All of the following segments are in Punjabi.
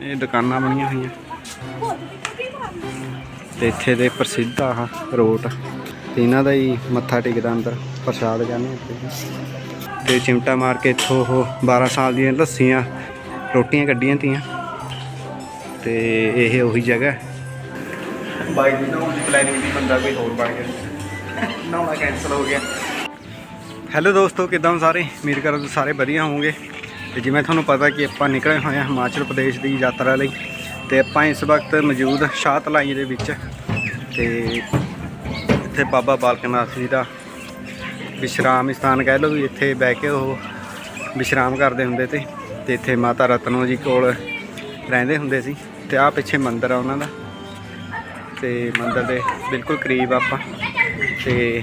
ਇਹ ਦੁਕਾਨਾਂ ਬਣੀਆਂ ਹੋਈਆਂ। ਤੇ ਇੱਥੇ ਦੇ ਪ੍ਰਸਿੱਧ ਆਹ ਰੋਟ। ਤੇ ਇਹਨਾਂ ਦਾ ਹੀ ਮੱਥਾ ਟੇਕਦਾ ਅੰਦਰ, ਪ੍ਰਸ਼ਾਦ ਕਹਿੰਦੇ ਇੱਥੇ। ਤੇ ਚਿਮਟਾ ਮਾਰ ਕੇ ਇੱਥੋਂ ਉਹ 12 ਸਾਲ ਦੀਆਂ ਲੱਸੀਆਂ, ਰੋਟੀਆਂ ਕੱਢੀਆਂ ਤੀਆਂ। ਤੇ ਇਹ ਉਹੀ ਜਗ੍ਹਾ ਬਾਈਕ ਦੀ ਨਹਾਉਣ ਪਲੈਨਿੰਗ ਦੀ ਬੰਦਾ ਕੋਈ ਹੋਰ ਬਣ ਗਿਆ। ਨਹਾਉਣਾ ਕੈਨਸਲ ਹੋ ਗਿਆ। ਹੈਲੋ ਦੋਸਤੋ, ਕਿਦਾਂ ਸਾਰੇ? ਉਮੀਦ ਕਰਦਾ ਸਾਰੇ ਵਧੀਆ ਹੋਵੋਗੇ। ਤੇ ਜਿਵੇਂ ਤੁਹਾਨੂੰ ਪਤਾ ਕਿ ਆਪਾਂ ਨਿਕਲੇ ਹੋਏ ਹਾਂ ਹਿਮਾਚਲ ਪ੍ਰਦੇਸ਼ ਦੀ ਯਾਤਰਾ ਲਈ ਤੇ ਆਪਾਂ ਇਸ ਵਕਤ ਮੌਜੂਦ ਸ਼ਾਹਤਲਾਈ ਦੇ ਵਿੱਚ ਤੇ ਇੱਥੇ ਬਾਬਾ ਬਾਲਕ ਨਾਥ ਜੀ ਦਾ ਵਿਸ਼ਰਾਮ ਸਥਾਨ ਕਹਿ ਲਓ ਵੀ ਇੱਥੇ ਬਹਿ ਕੇ ਉਹ ਵਿਸ਼ਰਾਮ ਕਰਦੇ ਹੁੰਦੇ ਤੇ ਤੇ ਇੱਥੇ ਮਾਤਾ ਰਤਨੋ ਜੀ ਕੋਲ ਰਹਿੰਦੇ ਹੁੰਦੇ ਸੀ ਤੇ ਆਹ ਪਿੱਛੇ ਮੰਦਿਰ ਆ ਉਹਨਾਂ ਦਾ। ਤੇ ਮੰਦਿਰ ਦੇ ਬਿਲਕੁਲ ਕਰੀਬ ਆਪਾਂ ਤੇ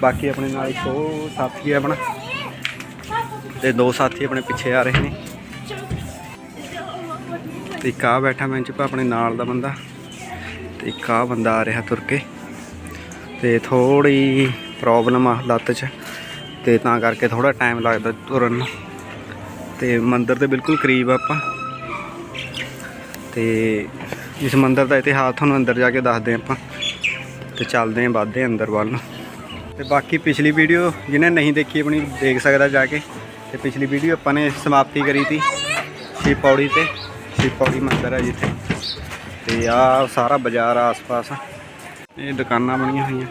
ਬਾਕੀ ਆਪਣੇ ਨਾਲ ਇੱਕ ਉਹ ਸਾਥੀ ਹੈ ਆਪਣਾ। ਤੇ ਦੋ ਸਾਥੀ ਆਪਣੇ ਪਿੱਛੇ ਆ ਰਹੇ ਨੇ। ਤੇ ਇੱਕ ਆ ਬੈਠਾ ਬੈਂਚ 'ਤੇ ਆਪਣੇ ਨਾਲ ਦਾ ਬੰਦਾ। ਤੇ ਇੱਕ ਆ ਬੰਦਾ ਆ ਰਿਹਾ ਤੁਰ ਕੇ। ਤੇ ਥੋੜੀ ਪ੍ਰੋਬਲਮ ਆ ਲੱਤ 'ਚ। ਤੇ ਤਾਂ ਕਰਕੇ ਥੋੜਾ ਟਾਈਮ ਲੱਗਦਾ ਤੁਰਨ ਨੂੰ। ਤੇ ਮੰਦਿਰ ਦੇ ਬਿਲਕੁਲ ਕਰੀਬ ਆਪਾਂ। ਤੇ ਇਸ ਮੰਦਿਰ ਦਾ ਇਤਿਹਾਸ ਤੁਹਾਨੂੰ ਅੰਦਰ ਜਾ ਕੇ ਦੱਸਦੇ ਹਾਂ ਆਪਾਂ। ਤੇ ਚੱਲਦੇ ਹਾਂ ਵੱਧਦੇ ਅੰਦਰ ਵੱਲ ਨੂੰ। ਤੇ ਬਾਕੀ ਪਿਛਲੀ ਵੀਡੀਓ ਜਿਹਨੇ ਨਹੀਂ ਦੇਖੀ ਆਪਣੀ, ਦੇਖ ਸਕਦਾ ਜਾ ਕੇ। ਤੇ ਪਿਛਲੀ ਵੀਡੀਓ ਆਪਾਂ ਨੇ ਸਮਾਪਤੀ ਕਰੀ ਤੀ ਸ਼ਿਵ ਪੌੜੀ ਤੇ। ਸ਼ਿਵ ਪੌੜੀ ਮੰਦਿਰ ਹੈ ਜਿੱਥੇ। ਤੇ ਆ ਸਾਰਾ ਬਾਜ਼ਾਰ ਆਸ-ਪਾਸ ਇਹ ਦੁਕਾਨਾਂ ਬਣੀਆਂ ਹੋਈਆਂ।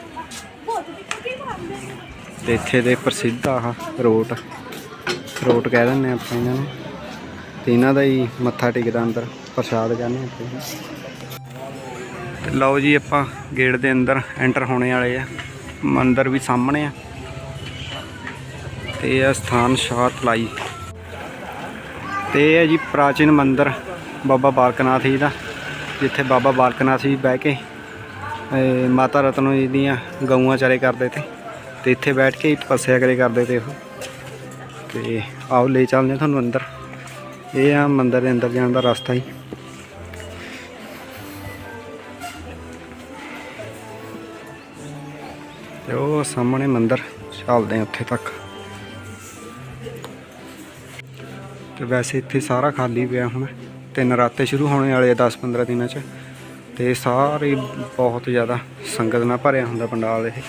ਤੇ ਇੱਥੇ ਦੇ ਪ੍ਰਸਿੱਧ ਆਹ ਰੋਟ। ਰੋਟ ਕਹਿ ਦਿੰਦੇ ਆਪਾਂ ਇਹਨਾਂ ਨੂੰ। ਤੇ ਇਹਨਾਂ ਦਾ ਹੀ ਮੱਥਾ ਟੇਕਦਾ ਅੰਦਰ। ਪ੍ਰਸ਼ਾਦ ਕਹਿੰਦੇ ਆਪਾਂ ਤੇ ਲਓ ਜੀ ਆਪਾਂ ਗੇਟ ਦੇ ਅੰਦਰ ਐਂਟਰ ਹੋਣੇ ਵਾਲੇ ਆ। ਮੰਦਿਰ ਵੀ ਸਾਹਮਣੇ ਆ। ਤੇ ਇਹ ਆ ਸਥਾਨ ਸ਼ਾਹਤਲਾਈ ਤੇ ਇਹ ਹੈ ਜੀ ਪ੍ਰਾਚੀਨ ਮੰਦਿਰ ਬਾਬਾ ਬਾਲਕਨਾਥ ਜੀ ਦਾ, ਜਿੱਥੇ ਬਾਬਾ ਬਾਲਕਨਾਥ ਜੀ ਬਹਿ ਕੇ ਮਾਤਾ ਰਤਨੋ ਜੀ ਦੀਆਂ ਗਊਆਂ ਚਾਰੇ ਕਰਦੇ ਤੇ ਤੇ ਇੱਥੇ ਬੈਠ ਕੇ ਤਪੱਸਿਆ ਕਰੇ ਕਰਦੇ ਤੇ ਉਹ। ਤੇ ਆਓ ਲੈ ਚੱਲਦੇ ਹਾਂ ਤੁਹਾਨੂੰ ਅੰਦਰ। ਇਹ ਆ ਮੰਦਿਰ ਦੇ ਅੰਦਰ ਜਾਣ ਦਾ ਰਸਤਾ ਹੀ ਤੇ ਉਹ ਸਾਹਮਣੇ ਮੰਦਿਰ, ਚੱਲਦੇ ਆ ਉੱਥੇ ਤੱਕ। ਤੇ ਵੈਸੇ ਇੱਥੇ ਸਾਰਾ ਖਾਲੀ ਪਿਆ ਹੁਣ। ਤੇ ਨਰਾਤੇ ਸ਼ੁਰੂ ਹੋਣੇ ਵਾਲੇ ਆ 10-15 ਦਿਨਾਂ 'ਚ। ਤੇ ਸਾਰੇ ਬਹੁਤ ਜ਼ਿਆਦਾ ਸੰਗਤ ਨਾਲ ਭਰਿਆ ਹੁੰਦਾ ਪੰਡਾਲ ਇਹ।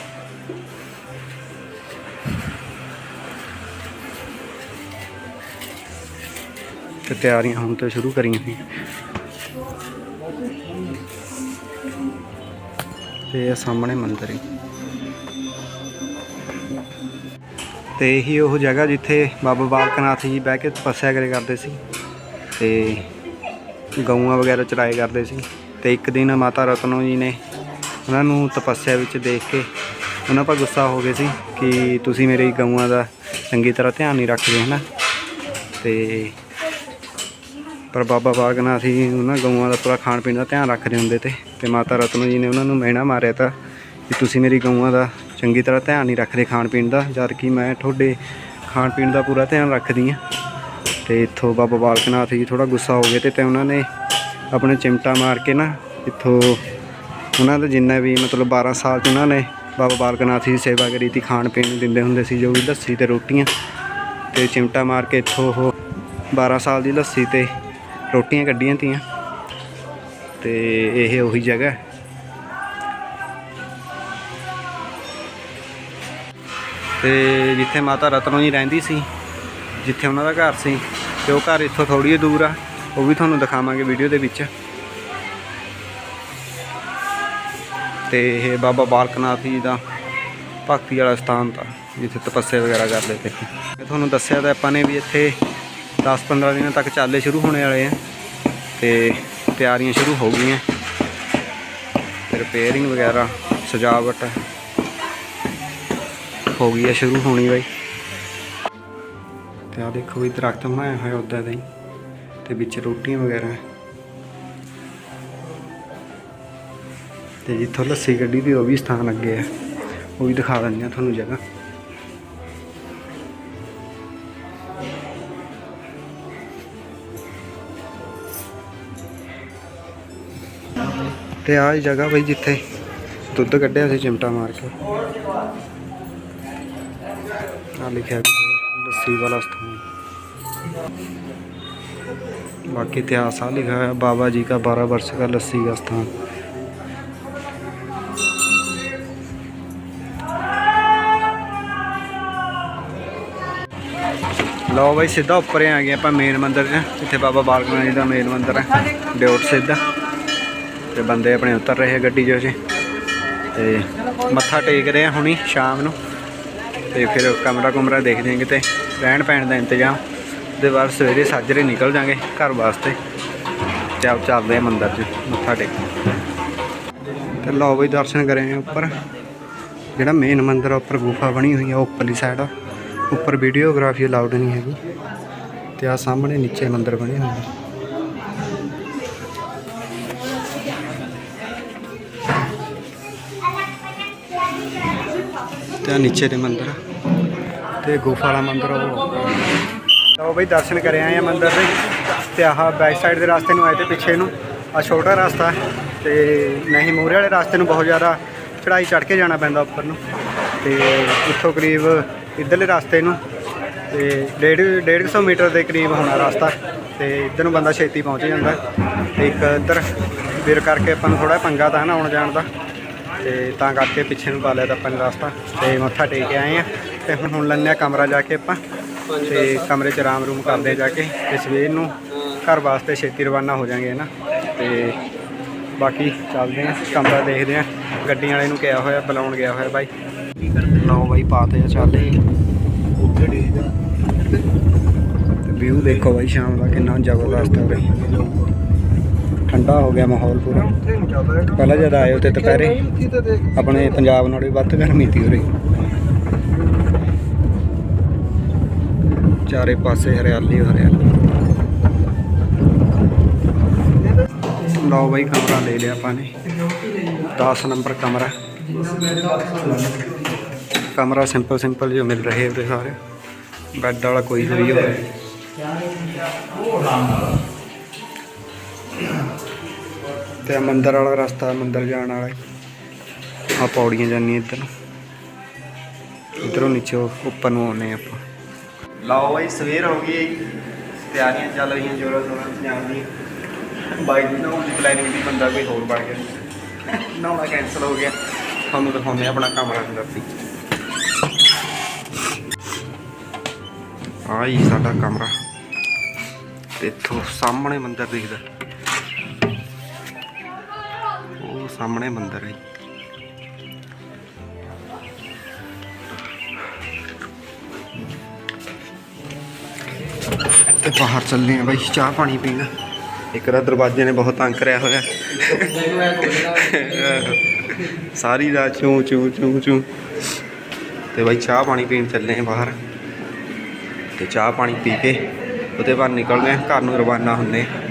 ਤੇ ਤਿਆਰੀਆਂ ਹੁਣ ਤੋਂ ਸ਼ੁਰੂ ਕਰੀਆਂ ਸੀ। ਤੇ ਇਹ ਸਾਹਮਣੇ ਮੰਦਿਰ ਹੈ। ਤੇ ਇਹੀ ਉਹ ਜਗ੍ਹਾ ਜਿੱਥੇ ਬਾਬਾ ਬਾਲਕਨਾਥ ਜੀ ਬਹਿ ਕੇ ਤਪੱਸਿਆ ਕਰੇ ਕਰਦੇ ਸੀ ਤੇ ਗਊਆਂ ਵਗੈਰਾ ਚਰਾਏ ਕਰਦੇ ਸੀ ਤੇ ਇੱਕ ਦਿਨ ਮਾਤਾ ਰਤਨੋ ਜੀ ਨੇ ਉਹਨਾਂ ਨੂੰ ਤਪੱਸਿਆ ਵਿੱਚ ਦੇਖ ਕੇ ਉਹਨਾਂ ਪਰ ਗੁੱਸਾ ਹੋ ਗਏ ਸੀ ਕਿ ਤੁਸੀਂ ਮੇਰੀ ਗਊਆਂ ਦਾ ਚੰਗੀ ਤਰ੍ਹਾਂ ਧਿਆਨ ਨਹੀਂ ਰੱਖਦੇ, ਹਨਾ? ਤੇ ਪਰ ਬਾਬਾ ਬਾਲਕਨਾਥ ਜੀ ਉਹਨਾਂ ਗਊਆਂ ਦਾ ਪੂਰਾ ਖਾਣ ਪੀਣ ਦਾ ਧਿਆਨ ਰੱਖਦੇ ਹੁੰਦੇ ਤੇ ਤੇ ਮਾਤਾ ਰਤਨੋ ਜੀ ਨੇ ਉਹਨਾਂ ਨੂੰ ਮਹਿਣਾ ਮਾਰਿਆ ਤਾਂ ਕਿ ਤੁਸੀਂ ਮੇਰੀ ਗਊਆਂ ਦਾ ਚੰਗੀ ਤਰ੍ਹਾਂ ਧਿਆਨ ਨਹੀਂ ਰੱਖਦੇ ਖਾਣ ਪੀਣ ਦਾ, ਜਦ ਕਿ ਮੈਂ ਤੁਹਾਡੇ ਖਾਣ ਪੀਣ ਦਾ ਪੂਰਾ ਧਿਆਨ ਰੱਖਦੀ ਆ ਤੇ ਇੱਥੋਂ ਬਾਬਾ ਬਾਲਕਨਾਥ ਜੀ ਥੋੜਾ ਗੁੱਸਾ ਹੋ ਗਏ ਤੇ ਤੇ ਉਹਨਾਂ ਨੇ ਆਪਣੇ ਚਿਮਟਾ ਮਾਰ ਕੇ ਨਾ ਇੱਥੋਂ ਉਹਨਾਂ ਦਾ ਜਿੰਨਾ ਵੀ ਮਤਲਬ 12 ਸਾਲ ਚ ਉਹਨਾਂ ਨੇ ਬਾਬਾ ਬਾਲਕਨਾਥ ਜੀ ਦੀ ਸੇਵਾ ਕਰੀ ਤੀ, ਖਾਣ ਪੀਣ ਨੂੰ ਦਿੰਦੇ ਹੁੰਦੇ ਸੀ ਜੋ ਵੀ ਲੱਸੀ ਤੇ ਰੋਟੀਆਂ। ਤੇ ਚਿਮਟਾ ਮਾਰ ਕੇ ਇੱਥੋਂ ਉਹ 12 ਸਾਲ ਦੀ ਲੱਸੀ ਤੇ ਰੋਟੀਆਂ ਕੱਢੀਆਂ ਤੀਆਂ। ਤੇ ਇਹ ਉਹੀ ਜਗ੍ਹਾ ਤੇ ਜਿੱਥੇ ਮਾਤਾ ਰਤਨੋ ਜੀ ਰਹਿੰਦੀ ਸੀ, ਜਿੱਥੇ ਉਹਨਾਂ ਦਾ ਘਰ ਸੀ, ਤੇ ਉਹ ਘਰ ਇੱਥੋਂ ਥੋੜੀ ਜਿਹੀ ਦੂਰ ਆ, ਉਹ ਵੀ ਤੁਹਾਨੂੰ ਦਿਖਾਵਾਂਗੇ ਵੀਡੀਓ ਦੇ ਵਿੱਚ। ਤੇ ਇਹ ਬਾਬਾ ਬਾਲਕਨਾਥ ਜੀ ਦਾ ਭਗਤੀ ਵਾਲਾ ਸਥਾਨ ਤਾਂ, ਜਿੱਥੇ ਤਪੱਸਿਆ ਵਗੈਰਾ ਕਰਦੇ ਤੇ। ਮੈਂ ਤੁਹਾਨੂੰ ਦੱਸਿਆ ਤਾਂ ਆਪਾਂ ਨੇ ਵੀ ਇੱਥੇ 10-15 ਦਿਨਾਂ ਤੱਕ ਚਾਲੇ ਸ਼ੁਰੂ ਹੋਣੇ ਵਾਲੇ ਆ, ਤੇ ਤਿਆਰੀਆਂ ਸ਼ੁਰੂ ਹੋ ਗਈਆਂ। ਰਿਪੇਅਰਿੰਗ ਵਗੈਰਾ, ਸਜਾਵਟ ਹੋ ਗਈ ਹੈ ਸ਼ੁਰੂ ਹੋਣੀ ਬਾਈ। ਤੇ ਆ ਦੇਖੋ ਵੀ ਦਰਖਤ ਬਣਾਇਆ ਹੋਇਆ ਉਦਾਂ ਦਾ ਹੀ, ਤੇ ਵਿੱਚ ਰੋਟੀਆਂ ਵਗੈਰਾ। ਤੇ ਜਿੱਥੋਂ ਲੱਸੀ ਗੱਡੀ ਦੀ ਉਹ ਵੀ ਸਥਾਨ ਅੱਗੇ ਹੈ ਉਹ ਵੀ ਦਿਖਾ ਦਿੰਦੇ ਆ ਤੁਹਾਨੂੰ ਜਗ੍ਹਾ। ਤੇ ਆਹ ਜਗ੍ਹਾ ਬਈ ਜਿੱਥੇ ਦੁੱਧ ਕੱਢਿਆ ਸੀ ਚਿਮਟਾ ਮਾਰ ਕੇ। ਆ ਲਿਖਿਆ ਵੀ ਹੈ, ਲੱਸੀ ਵਾਲਾ ਸਥਾਨ बाकी इतिहास आ लिखा है बाबा जी का बारह वर्ष का लस्सी का स्थान ਲਓ ਬਾਈ ਸਿੱਧਾ ਉੱਪਰ ਹੀ ਆ ਗਏ ਆਪਾਂ ਮੇਨ ਮੰਦਿਰ 'ਚ ਜਿੱਥੇ ਬਾਬਾ ਬਾਲਕ ਨਾਥ ਜੀ ਦਾ ਮੇਨ ਮੰਦਿਰ ਹੈ ਡਿਓਟ ਸਿੱਧਾ ਤੇ ਬੰਦੇ ਆਪਣੇ ਉਤਰ ਰਹੇ ਆ ਗੱਡੀ 'ਚੋਂ ਜੀ ਤੇ ਮੱਥਾ ਟੇਕ ਰਹੇ ਆ ਹੁਣੀ ਸ਼ਾਮ ਨੂੰ ਤੇ ਫਿਰ ਕਮਰਾ ਕੁਮਰਾ ਦੇਖਦੇ ਹਾਂ ਕਿਤੇ। ਰਹਿਣ ਪੈਣ ਦਾ ਇੰਤਜ਼ਾਮ। ਦੇ ਬਾਅਦ ਸਵੇਰੇ ਸਾਜਰੇ ਨਿਕਲ ਜਾਾਂਗੇ ਘਰ ਵਾਸਤੇ। ਚੱਲ ਚੱਲਦੇ ਆ ਮੰਦਿਰ 'ਚ, ਮੱਥਾ ਟੇਕਣ। ਤੇ ਲਓ ਬਈ ਦਰਸ਼ਨ ਕਰੇ ਆ ਉੱਪਰ। ਜਿਹੜਾ ਮੇਨ ਮੰਦਰ ਆ, ਉੱਪਰ ਗੁਫਾ ਬਣੀ ਹੋਈ ਆ ਉਹ ਉੱਪਰਲੀ ਸਾਈਡ ਆ। ਉੱਪਰ ਵੀਡੀਓਗ੍ਰਾਫੀ ਅਲਾਉਡ ਨਹੀਂ ਹੈਗੀ। ਤੇ ਆ ਸਾਹਮਣੇ ਨੀਚੇ ਮੰਦਰ ਬਣੇ ਹੋਏ ਆ। ਤੇ ਨੀਚੇ ਦੇ ਮੰਦਿਰ ਆ। ਤੇ ਗੁਫਾ ਵਾਲਾ ਮੰਦਿਰ ਉਹ। ਲਓ ਬਈ, ਦਰਸ਼ਨ ਕਰੇ ਆਏ ਆ ਮੰਦਿਰ ਦੇ। ਤੇ ਆਹ ਬੈਕ ਸਾਈਡ ਦੇ ਰਸਤੇ ਨੂੰ ਆਏ ਤੇ ਪਿੱਛੇ ਨੂੰ। ਆ ਛੋਟਾ ਰਸਤਾ ਹੈ ਤੇ ਨਹੀਂ ਮੂਹਰੇ ਵਾਲੇ ਰਸਤੇ ਨੂੰ ਬਹੁਤ ਜ਼ਿਆਦਾ ਚੜਾਈ ਚੜ ਕੇ ਜਾਣਾ ਪੈਂਦਾ ਉੱਪਰ ਨੂੰ। ਤੇ ਇੱਥੋਂ ਕਰੀਬ ਇੱਧਰਲੇ ਰਸਤੇ ਨੂੰ ਤੇ 1.5 150 ਮੀਟਰ ਦੇ ਕਰੀਬ ਹੋਣਾ ਰਸਤਾ। ਤੇ ਇੱਧਰ ਨੂੰ ਬੰਦਾ ਛੇਤੀ ਪਹੁੰਚ ਜਾਂਦਾ। ਤੇ ਇੱਕ ਇੱਧਰ ਵੀਰ ਕਰਕੇ ਆਪਾਂ ਨੂੰ ਥੋੜਾ ਪੰਗਾ ਤਾਂ ਨਾ ਆਉਣ ਜਾਣ ਦਾ। ਤੇ ਤਾਂ ਕਰਕੇ ਪਿੱਛੇ ਨੂੰ ਪਾ ਲਿਆ ਤਾਂ ਆਪਾਂ ਨੇ ਰਸਤਾ ਤੇ ਮੱਥਾ ਟੇਕ ਕੇ ਆਏ ਆ ਤੇ ਹੁਣ ਹੁਣ ਲੈਂਦੇ ਆ ਕਮਰਾ ਜਾ ਕੇ ਆਪਾਂ ਤੇ ਕਮਰੇ 'ਚ ਆਰਾਮ ਰੂਮ ਕਰਦੇ ਆ ਜਾ ਕੇ ਤੇ ਸਵੇਰ ਨੂੰ ਘਰ ਵਾਸਤੇ ਛੇਤੀ ਰਵਾਨਾ ਹੋ ਜਾਾਂਗੇ ਨਾ ਤੇ ਬਾਕੀ ਚੱਲਦੇ ਆ, ਕਮਰਾ ਦੇਖਦੇ ਆ। ਗੱਡੀ ਵਾਲੇ ਨੂੰ ਕਿਹਾ ਹੋਇਆ, ਬੁਲਾਉਣ ਗਿਆ ਹੋਇਆ ਬਾਈ। ਲਓ ਬਾਈ ਪਾਤੇ ਆ ਚੱਲਦੇ ਤੇ ਵਿਊ ਦੇਖੋ ਬਾਈ, ਸ਼ਾਮ ਦਾ ਕਿੰਨਾ ਜ਼ਬਰਦਸਤ ਹੈ ਬਈ। ਠੰਡਾ ਹੋ ਗਿਆ ਮਾਹੌਲ ਪੂਰਾ। ਪਹਿਲਾਂ ਜਦ ਆਏ ਉੱਤੇ ਦੁਪਹਿਰੇ, ਆਪਣੇ ਪੰਜਾਬ ਨਾਲੋਂ ਵੀ ਵੱਧ ਗਰਮੀ ਤੀ ਉਰੇ। ਚਾਰੇ ਪਾਸੇ ਹਰਿਆਲੀ ਹਰਿਆਲੀ। ਲਓ ਬਾਈ ਕਮਰਾ ਲੈ ਲਿਆ ਆਪਾਂ ਨੇ। 10 ਨੰਬਰ ਕਮਰਾ। ਕਮਰਾ ਸਿੰਪਲ ਸਿੰਪਲ ਜੋ ਮਿਲ ਰਹੇ ਉਹਦੇ ਸਾਰੇ। ਬੈੱਡ ਵਾਲਾ ਕੋਈ ਵੀ ਹੋਵੇ। ਤੇ ਆਹ ਵਾਲਾ ਰਸਤਾ, ਮੰਦਰ ਜਾਣ ਵਾਲਾ ਆ ਪੌੜੀਆਂ ਜਾਂਦੀਆਂ ਇੱਧਰ। ਨੂੰ ਇੱਧਰੋਂ ਨੀਚੇ ਉੱਪਰ ਨੂੰ ਆਉਨੇ ਆਪਾਂ। ਲਓ ਬਾਈ, ਸਵੇਰ ਹੋ ਗਈ ਜੀ। ਤਿਆਰੀਆਂ ਚੱਲ ਰਹੀਆਂ ਜੋਰਾਂ ਸ਼ੋਰਾਂ ਨਾਲ ਜਾਣ ਦੀਆਂ। ਬਾਈ ਦੀ ਨਹਾਉਣ ਦੀ ਪਲੈਨਿੰਗ ਦੀ ਬੰਦਾ ਕੋਈ ਹੋਰ ਬਣ ਗਿਆ। ਨਹਾਉਣਾ ਕੈਂਸਲ ਹੋ ਗਿਆ। ਤੁਹਾਨੂੰ ਦਿਖਾਉਂਦੇ ਆਪਣਾ ਕਮਰਾ ਅੰਦਰ ਦੀ ਆਹ ਸਾਡਾ ਕਮਰਾ। ਤੇ ਇੱਥੋਂ ਸਾਹਮਣੇ ਮੰਦਰ ਦਿਖਦਾ। ਸਾਹਮਣੇ ਮੰਦਿਰ ਹੈ ਜੀ। ਤੇ ਬਾਹਰ ਚੱਲੇ ਆ ਬਾਈ, ਚਾਹ ਪਾਣੀ ਪੀਣ। ਇੱਕ ਦਾ ਦਰਵਾਜ਼ੇ ਨੇ ਬਹੁਤ ਤੰਗ ਕਰਿਆ ਹੋਇਆ। ਸਾਰੀ ਰਾਤ ਚੂ ਚੂ ਚੂ ਚੂ। ਤੇ ਬਾਈ, ਚਾਹ ਪਾਣੀ ਪੀਣ ਚੱਲੇ ਆ ਬਾਹਰ। ਤੇ ਚਾਹ ਪਾਣੀ ਪੀ ਕੇ ਉਹਦੇ ਬਾਅਦ ਨਿਕਲਦੇ ਆ ਘਰ ਨੂੰ ਰਵਾਨਾ ਹੁੰਦੇ ਆ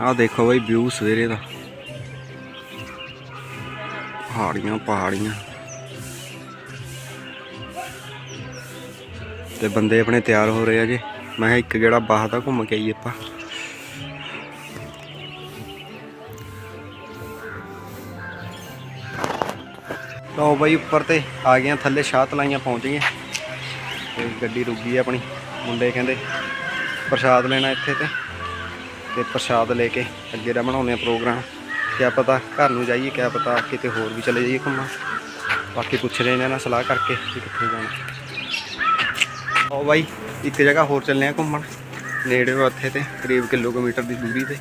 ਆਹ ਦੇਖੋ ਬਾਈ, ਵਿਊ ਸਵੇਰੇ ਦਾ। ਪਹਾੜੀਆਂ ਪਹਾੜੀਆਂ। ਤੇ ਬੰਦੇ ਆਪਣੇ ਤਿਆਰ ਹੋ ਰਹੇ ਆ ਜੀ। ਮੈਂ ਕਿਹਾ ਇੱਕ ਜਿਹੜਾ ਬਾਹਰ ਦਾ ਘੁੰਮ ਕੇ ਆਈਏ ਆਪਾਂ। ਲਓ ਬਾਈ, ਉੱਪਰ ਤੇ ਆ ਗਏ ਥੱਲੇ ਸ਼ਾਹ ਲਾਈਆਂ ਪਹੁੰਚ ਗਏ ਤੇ ਗੱਡੀ ਰੁਕ ਗਈ ਆਪਣੀ, ਮੁੰਡੇ ਕਹਿੰਦੇ ਪ੍ਰਸ਼ਾਦ ਲੈਣਾ ਇੱਥੇ ਤੇ। ਤੇ ਪ੍ਰਸ਼ਾਦ ਲੈ ਕੇ ਅੱਗੇ ਦਾ ਬਣਾਉਂਦੇ ਆ ਪ੍ਰੋਗਰਾਮ। ਕਿਆ ਪਤਾ, ਘਰ ਨੂੰ ਜਾਈਏ, ਕਿਆ ਪਤਾ ਕਿਤੇ ਹੋਰ ਵੀ ਚਲੇ ਜਾਈਏ ਘੁੰਮਣ। ਬਾਕੀ ਪੁੱਛ ਰਹੇ ਨੇ ਨਾ ਸਲਾਹ ਕਰਕੇ ਕਿ ਕਿੱਥੇ ਜਾਣਾ। ਆਓ ਬਾਈ, ਇੱਕ ਜਗ੍ਹਾ ਹੋਰ ਚੱਲੇ ਆ ਘੁੰਮਣ। ਨੇੜੇ ਵਾ ਉੱਥੇ ਤੇ, ਕਰੀਬ ਕਿਲੋਮੀਟਰ ਦੀ ਦੂਰੀ ਤੇ।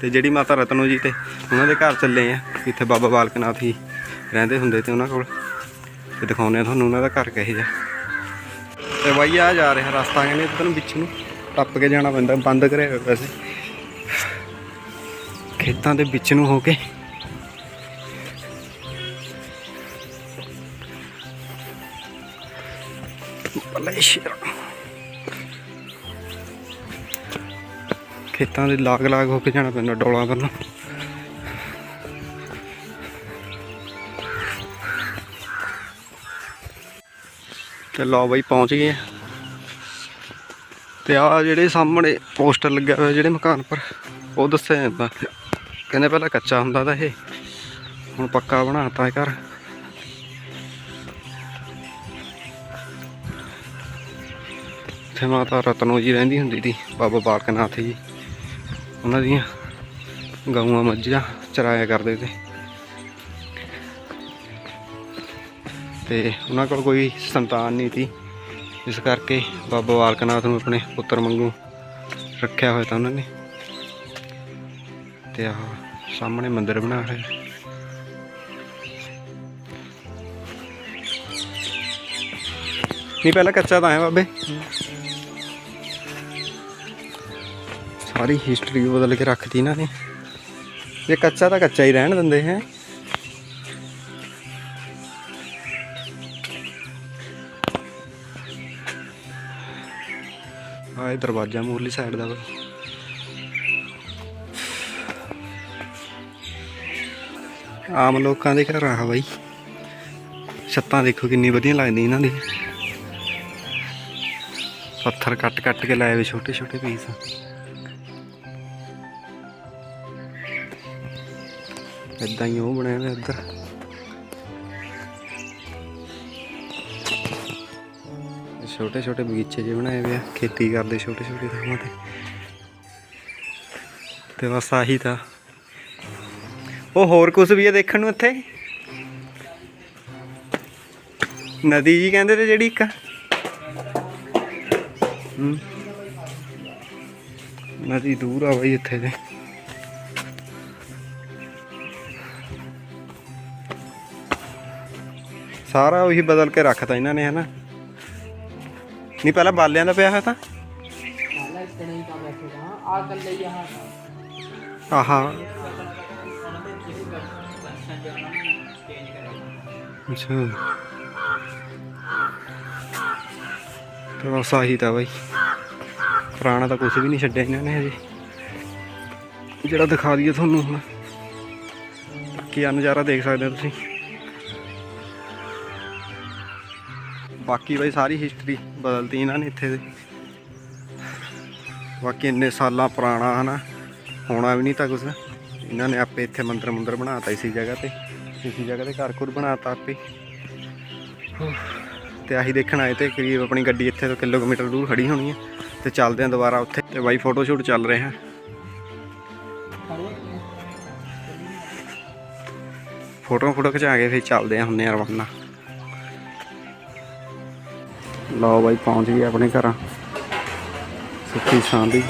ਤੇ ਜਿਹੜੀ ਮਾਤਾ ਰਤਨੋ ਜੀ ਤੇ ਉਹਨਾਂ ਦੇ ਘਰ ਚੱਲੇ ਆ। ਇੱਥੇ ਬਾਬਾ ਬਾਲਕ ਨਾਥ ਜੀ ਰਹਿੰਦੇ ਹੁੰਦੇ ਤੇ ਉਹਨਾਂ ਕੋਲ। ਤੇ ਦਿਖਾਉਂਦੇ ਆ ਤੁਹਾਨੂੰ ਉਹਨਾਂ ਦਾ ਘਰ ਕਹੇ ਜਿਹਾ। ਤੇ ਬਾਈ, ਆ ਜਾ ਰਿਹਾ ਰਸਤਾ ਕਹਿੰਦੇ ਇੱਧਰ ਵਿੱਚ ਨੂੰ। ਟੱਪ ਕੇ ਜਾਣਾ ਪੈਂਦਾ, ਬੰਦ ਕਰਿਆ ਹੋਇਆ ਵੈਸੇ। ਖੇਤਾਂ ਦੇ ਵਿੱਚ ਨੂੰ ਹੋ ਕੇ। ਬੱਲੇ ਸ਼ੇਰ ਖੇਤਾਂ ਦੇ ਲਾਗ ਲਾਗ ਹੋ ਕੇ ਜਾਣਾ ਪੈਂਦਾ ਡੋਲਾ ਵੱਲੋਂ ਤੇ ਲਓ ਬਾਈ ਪਹੁੰਚ ਗਏ ਆ। ਤੇ ਆ ਜਿਹੜੇ ਸਾਹਮਣੇ ਪੋਸਟਰ ਲੱਗਿਆ ਹੋਇਆ ਜਿਹੜੇ ਮਕਾਨ ਪਰ ਉਹ ਦੱਸਿਆ ਜਾਂਦਾ। ਕਹਿੰਦੇ ਪਹਿਲਾਂ ਕੱਚਾ ਹੁੰਦਾ ਤਾਂ ਇਹ। ਹੁਣ ਪੱਕਾ ਬਣਾਤਾ ਹੈ ਘਰ। ਜਿੱਥੇ ਮਾਤਾ ਰਤਨੋ ਜੀ ਰਹਿੰਦੀ ਹੁੰਦੀ ਸੀ, ਬਾਬਾ ਬਾਲਕ ਨਾਥ ਜੀ। ਉਹਨਾਂ ਦੀਆਂ ਗਊਆਂ ਮੱਝਾਂ ਚਰਾਇਆ ਕਰਦੇ ਤੇ ਤੇ ਉਹਨਾਂ ਕੋਲ ਕੋਈ ਸੰਤਾਨ ਨਹੀਂ ਸੀ। ਇਸ ਕਰਕੇ ਬਾਬਾ ਬਾਲਕ ਨਾਥ ਨੂੰ ਆਪਣੇ ਪੁੱਤਰ ਵਾਂਗੂ ਰੱਖਿਆ ਹੋਇਆ ਤਾਂ ਉਹਨਾਂ ਨੇ। ਤੇ ਆਹ ਸਾਹਮਣੇ ਮੰਦਿਰ ਬਣਾ ਹੋਇਆ ਨਹੀਂ, ਪਹਿਲਾਂ ਕੱਚਾ ਤਾਂ ਹੈ ਬਾਬੇ। ਸਾਰੀ ਹਿਸਟਰੀ ਬਦਲ ਕੇ ਰੱਖਤੀ ਇਹਨਾਂ ਨੇ। ਇਹ ਕੱਚਾ ਤਾਂ ਕੱਚਾ ਹੀ ਰਹਿਣ ਦਿੰਦੇ, ਹੈ। ਆਹ ਦਰਵਾਜ਼ਾ ਮੂਰਲੀ ਸਾਈਡ ਦਾ ਵਾ। ਆਮ ਲੋਕਾਂ ਦੇ ਘਰਾਂ ਆ ਬਾਈ। ਛੱਤਾਂ ਦੇਖੋ ਕਿੰਨੀ ਵਧੀਆ ਲੱਗਦੀ ਇਹਨਾਂ ਦੀ। ਪੱਥਰ ਕੱਟ ਕੱਟ ਕੇ ਲਾਏ ਵੇ ਛੋਟੇ ਛੋਟੇ ਪੀਸ ਇਦਾਂ ਹੀ ਉਹ ਬਣਿਆ ਹੋਇਆ ਇੱਧਰ ਛੋਟੇ ਛੋਟੇ ਬਗੀਚੇ ਜਿਹੇ ਬਣਾਏ ਹੋਏ ਆ, ਖੇਤੀ ਕਰਦੇ ਛੋਟੇ ਛੋਟੇ ਥਾਵਾਂ ਤੇ। ਤੇ ਬਸ ਆਹੀ ਤਾਂ। ਉਹ ਹੋਰ ਕੁਝ ਵੀ ਹੈ ਦੇਖਣ ਨੂੰ ਇੱਥੇ? ਨਦੀ ਜੀ ਕਹਿੰਦੇ ਤੇ ਜਿਹੜੀ ਇੱਕ। ਨਦੀ ਦੂਰ ਆ ਬਈ ਇੱਥੇ ਦੇ ਸਾਰਾ ਉਹੀ ਬਦਲ ਕੇ ਰੱਖਤਾ ਇਹਨਾਂ ਨੇ ਹਨਾ? ਨਹੀਂ ਪਹਿਲਾਂ ਬਾਲਿਆਂ ਦਾ ਪਿਆ ਹੋਇਆ ਤਾਂ? ਹਾਲਾ ਇੱਥੇ ਨਹੀਂ ਤਾਂ ਬੈਠੇ ਹਾਂ ਆ। ਕੱਲੇ ਯਹਾਂ ਆਹਾ। ਅੱਛਾ। ਤੇ ਬਸ ਆਹੀ ਤਾਂ ਬਾਈ। ਪੁਰਾਣਾ ਤਾਂ ਕੁਝ ਵੀ ਨਹੀਂ ਛੱਡਿਆ ਇਹਨਾਂ ਨੇ ਹਜੇ। ਜਿਹੜਾ ਦਿਖਾ ਦਈਏ ਤੁਹਾਨੂੰ ਹੁਣ। ਕੀ ਨਜ਼ਾਰਾ ਦੇਖ ਸਕਦੇ ਹੋ ਤੁਸੀਂ? ਬਾਕੀ ਬਾਈ ਸਾਰੀ ਹਿਸਟਰੀ ਬਦਲਤੀ ਇਹਨਾਂ ਨੇ ਇੱਥੇ ਦੇ। ਬਾਕੀ ਇੰਨੇ ਸਾਲਾਂ ਪੁਰਾਣਾ ਹਨਾ। ਹੋਣਾ ਵੀ ਨਹੀਂ ਤਾਂ ਕੁਝ ਇਹਨਾਂ ਨੇ ਆਪੇ ਇੱਥੇ ਮੰਦਰ ਮੰਦਰ ਬਣਾਤਾ ਇਸੀ ਜਗ੍ਹਾ ਤੇ, ਇਸੀ ਜਗ੍ਹਾ ਤੇ ਘਰ ਘੁਰ ਬਣਾਤਾ ਆਪੇ। ਤੇ ਆਹੀ ਦੇਖਣ ਆਏ ਤੇ ਕਰੀਬ ਆਪਣੀ ਗੱਡੀ ਇੱਥੇ ਤੋਂ ਕਿਲੋਮੀਟਰ ਦੂਰ ਖੜੀ ਹੋਣੀ ਹੈ ਤੇ ਚੱਲਦੇ ਆਂ ਦੁਬਾਰਾ ਉੱਥੇ ਤੇ ਬਾਈ ਫੋਟੋ ਸ਼ੂਟ ਚੱਲ ਰਿਹਾ। ਫੋਟੋ ਫੋਟੋ ਖਿਚਾ ਕੇ ਫਿਰ ਚੱਲਦੇ ਆਂ ਹੁੰਨੇ ਆ ਰਵਾਨਾ। ਲਓ ਬਾਈ ਪਹੁੰਚ ਗਏ ਆਪਣੇ ਘਰਾਂ। ਸੁੱਖੀ ਸ਼ਾਂਤੀ